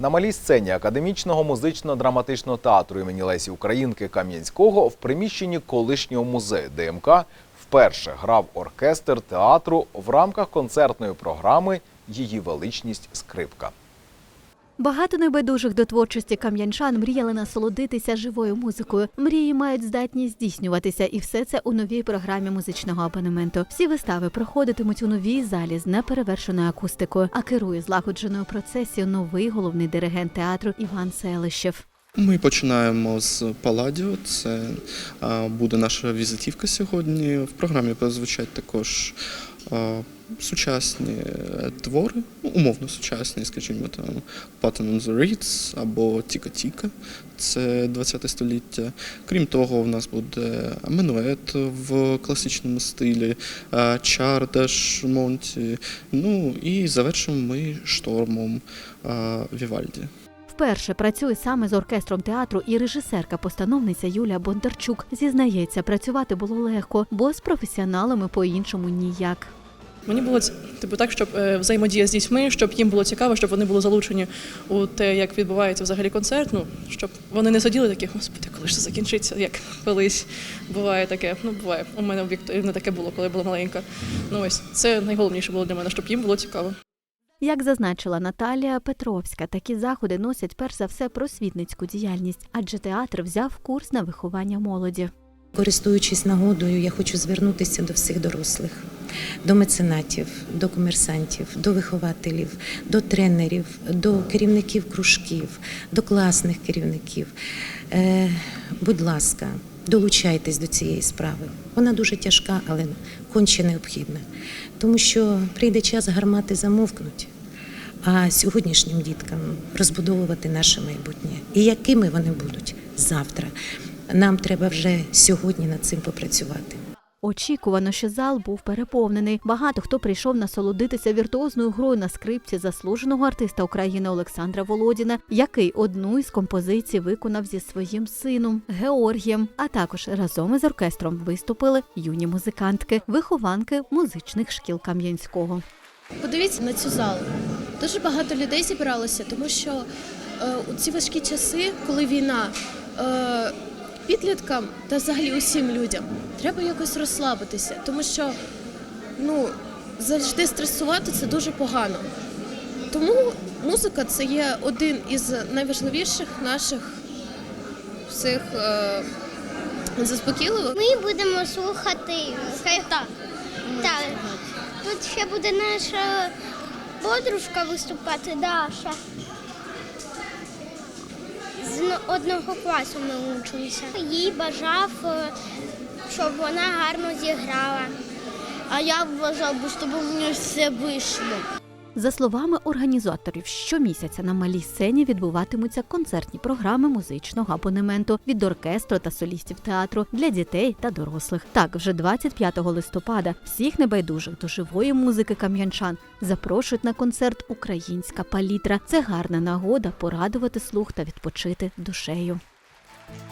На малій сцені академічного музично-драматичного театру імені Лесі Українки Кам'янського в приміщенні колишнього музею ДМК вперше грав оркестр театру в рамках концертної програми Її величність скрипка. Багато небайдужих до творчості кам'янчан мріяли насолодитися живою музикою. Мрії мають здатність здійснюватися, і все це у новій програмі музичного абонементу. Всі вистави проходитимуть у новій залі з неперевершеною акустикою, а керує злагодженою процесією новий головний диригент театру Іван Селищев. Ми починаємо з Паладіо. Це буде наша візитівка сьогодні. В програмі прозвучать також сучасні е, твори, ну, умовно сучасні, скажімо там Pattern on the Reeds або Тіка Тіка. Це 20 століття. Крім того, в нас буде Менует в класичному стилі, Чардаш Монті. Ну і завершимо ми штормом Вівальді. Вперше працює саме з оркестром театру, і режисерка-постановниця Юлія Бондарчук зізнається, працювати було легко, бо з професіоналами по-іншому ніяк. Мені було типу так, щоб е, взаємодія з дітьми, щоб їм було цікаво, щоб вони були залучені у те, як відбувається взагалі концерт. Ну щоб вони не сиділи такі, господи, коли ж це закінчиться, як колись буває таке. Ну буває. У мене об'єктивно таке було, коли я була маленька. Ну ось це найголовніше було для мене, щоб їм було цікаво. Як зазначила Наталія Петровська, такі заходи носять перш за все просвітницьку діяльність, адже театр взяв курс на виховання молоді. Користуючись нагодою, я хочу звернутися до всіх дорослих, до меценатів, до комерсантів, до вихователів, до тренерів, до керівників кружків, до класних керівників. Е, будь ласка, долучайтесь до цієї справи. Вона дуже тяжка, але конче необхідна. Тому що прийде час гармати замовкнуть. А сьогоднішнім діткам розбудовувати наше майбутнє. І якими вони будуть завтра. Нам треба вже сьогодні над цим попрацювати. Очікувано, що зал був переповнений. Багато хто прийшов насолодитися віртуозною грою на скрипці заслуженого артиста України Олександра Володіна, який одну із композицій виконав зі своїм сином Георгієм. А також разом із оркестром виступили юні музикантки, вихованки музичних шкіл Кам'янського. Подивіться на цю залу. Дуже багато людей зібралося, тому що е, у ці важкі часи, коли війна, е, підліткам та взагалі усім людям треба якось розслабитися, тому що ну, завжди стресувати це дуже погано. Тому музика це є один із найважливіших наших всіх е, заспокійливих. Ми будемо слухати так. так. Тут ще буде наша подружка виступати, Даша. Одного класу ми учимося. Їй бажав, е, щоб вона гарно зіграла. А я вважав, щоб у мене все вийшло. За словами організаторів, щомісяця на малій сцені відбуватимуться концертні програми музичного абонементу від оркестру та солістів театру для дітей та дорослих. Так, вже 25 листопада всіх небайдужих до живої музики кам'янчан запрошують на концерт Українська палітра. Це гарна нагода порадувати слух та відпочити душею.